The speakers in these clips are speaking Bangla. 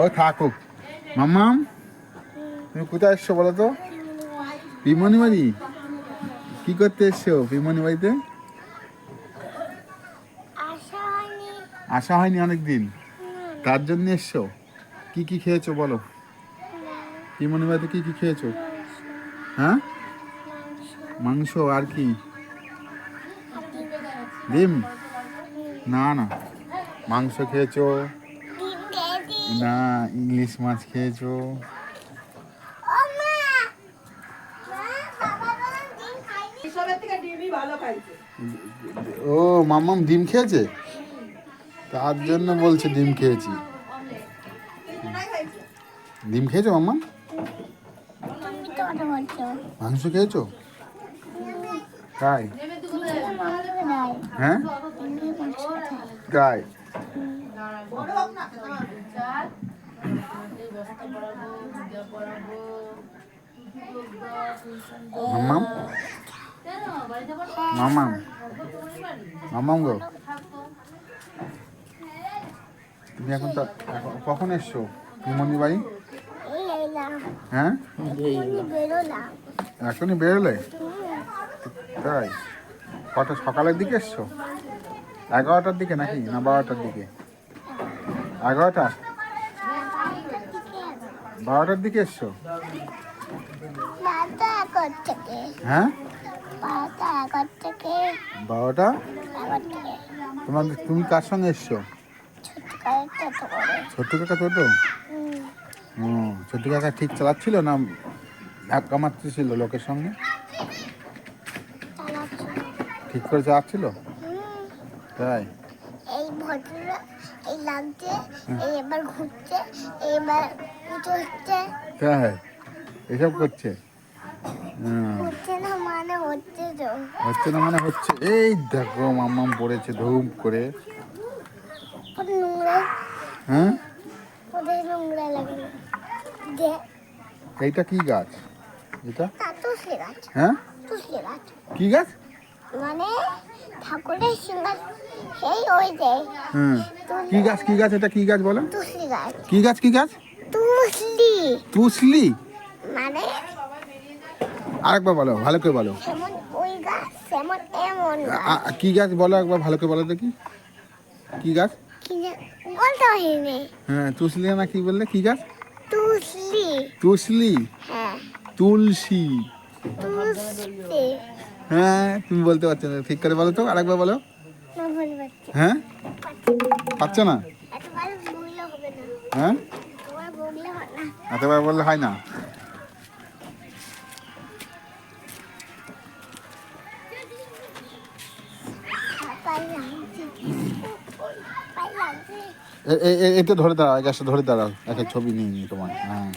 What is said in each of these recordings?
ও থাকুক মাম্মাম তুমি কোথায় এসছো বলো তো? পিমনি বাড়ি? কি করতে এসছো পিমনি বাড়িতে? আসা হয়নি। অনেক দিন তার জন্য এসছো? কি কি খেয়েছো বলো? পিমনি বাড়িতে কি কি খেয়েছো? হ্যাঁ? মাংস আর কি? ডিম? না না। মাংস খেয়েছি। না ইলিশ মাছ খেয়েছো? ও মা মা বাবা বলেন ডিম খেয়েছে? তার জন্য বলছে ডিম খেয়েছি। ডিম খেয়েছো মাম্মাম? মাংস খেয়েছো? তাই হ্যাঁ? তুমি মাম্মাম গো? তুমি এখন তো কখন এসছো? বিমনি বাড়ি? হ্যাঁ? এখনই বেরোলে? তাই? কটা সকালের দিকে এসছো? এগারোটার দিকে নাকি? না বারোটার দিকে? এগারোটা? বারোটার দিকে এসছো? হ্যাঁ? বারোটা তোমার তুমি কার সঙ্গে এসছো? ছোট ছোট্ট কাকা টোটো হুম। ছোট্ট কাকা ঠিক চালাচ্ছিল না ধাক্কা মারতেছিল লোকের সঙ্গে? ঠিক করে চালাচ্ছিল? তাই? এই ভদ্র এই লাগছে এবার ঘুরছে এবার উঁচু হচ্ছে। তাই এসব করছে। হুম হচ্ছে না মানে হচ্ছে তো। হচ্ছে না মানে হচ্ছে। এই দেখো মাম্মাম পড়েছে ধুম করে। হ্যাঁ? এইটা কি গাছ? এটা? হ্যাঁ? কি গাছ? মানে ঠাকুরের সিংহাস সেই ওই যে হুম। কি গাছ কি গাছ এটা? কি গাছ বলো? তুলসী গাছ। কি গাছ কি গাছ? তুলসী। তুসলি মানে আরেকবার বলো ভালো করে বলো। ওই গাছ এমন কি গাছ বলো একবার ভালো করে বলো দেখি। কি গাছ? বলতে হয়নি হ্যাঁ তুসলি না কি বললে? কি গাছ? তুলসী। তুসলি হ্যাঁ। তুলসী। হ্যাঁ তুমি বলতে পারছ না ঠিক করে বলো তো আরেকবার বলো। হ্যাঁ? পাচ্ছ না? না হ্যাঁ? না এতবার বললে হয় না। এটা ধরে দাঁড়াও গাছটা ধরে দাঁড়াও। একটা ছবি নিয়ে নিই তোমার হ্যাঁ।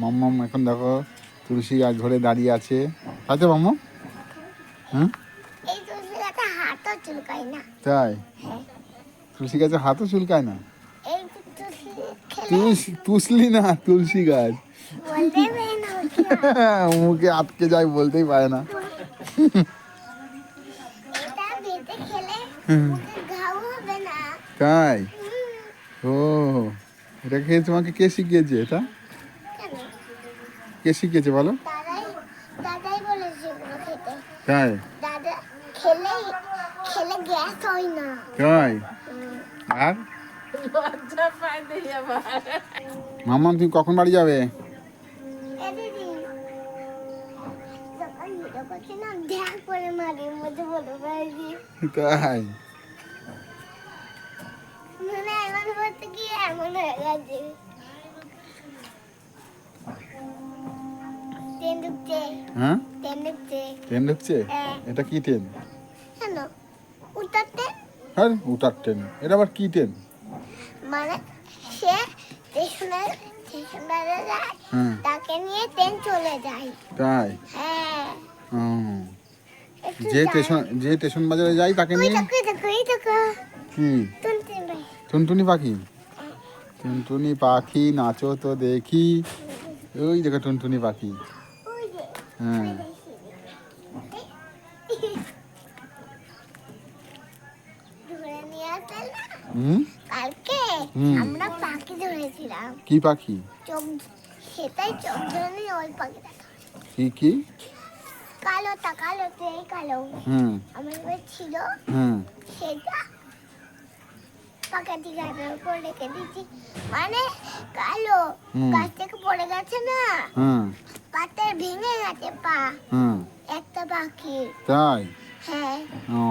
মাম্মাম এখন দেখো, তুলসী গাছ ধরে দাঁড়িয়ে আছে। আছে মাম্মাম হ্যাঁ? গাছে হাতও চুলকায় না। তাই? হ্যাঁ। তুলসী গাছে হাতও চুলকায় না? এই তুলসী তুসলি না তুলসী গাছ। মুখে আটকে যায় বলতেই পারে না। তাই? ও এটা খেয়ে তোমাকে কে শিখিয়েছে এটা? কে শিখিয়েছে বলো? তাই? খেলে খেলে গ্যাস হয় না। তাই? আর? মাম্মাম তুমি কখন বাড়ি যাবে? তাই? মানে এমন করতে গিয়ে এমন হয়ে গেছে। হ্যাঁ ট্রেন ঢুকছে। এটা কি ট্রেন হ্যাঁ উঠার ট্রেন এটা আবার কি ট্রেন মানে সে স্টেশনে স্টেশনারে যায় তাকে নিয়ে ট্রেন চলে যায় তাই হ্যাঁ যে স্টেশন যে স্টেশন বাজারে যাই তাকে নিয়ে কি টুনটুনি পাখি টুনটুনি পাখি নাচো তো দেখি ওই দেখো টুনটুনি পাখি হ্যাঁ ধরে নিয়ে আসলে না হুম। কালকে আমরা পাখি ধরেছিলাম। কি পাখি? চোখ সেটাই চোখ ধরে ওই পাখিটা কি কি? কালোটা কালোতে এই কালো। হুম। আমার ছিল। হুম। সেটা পাকাটি গাছের উপর রেখে দিয়েছি। মানে কালো। গাছ থেকে পড়ে গেছে না। হুম। পাতে ভেঙে গেছে পা। হুম। একটা পাখি তাই? হ্যাঁ। ও।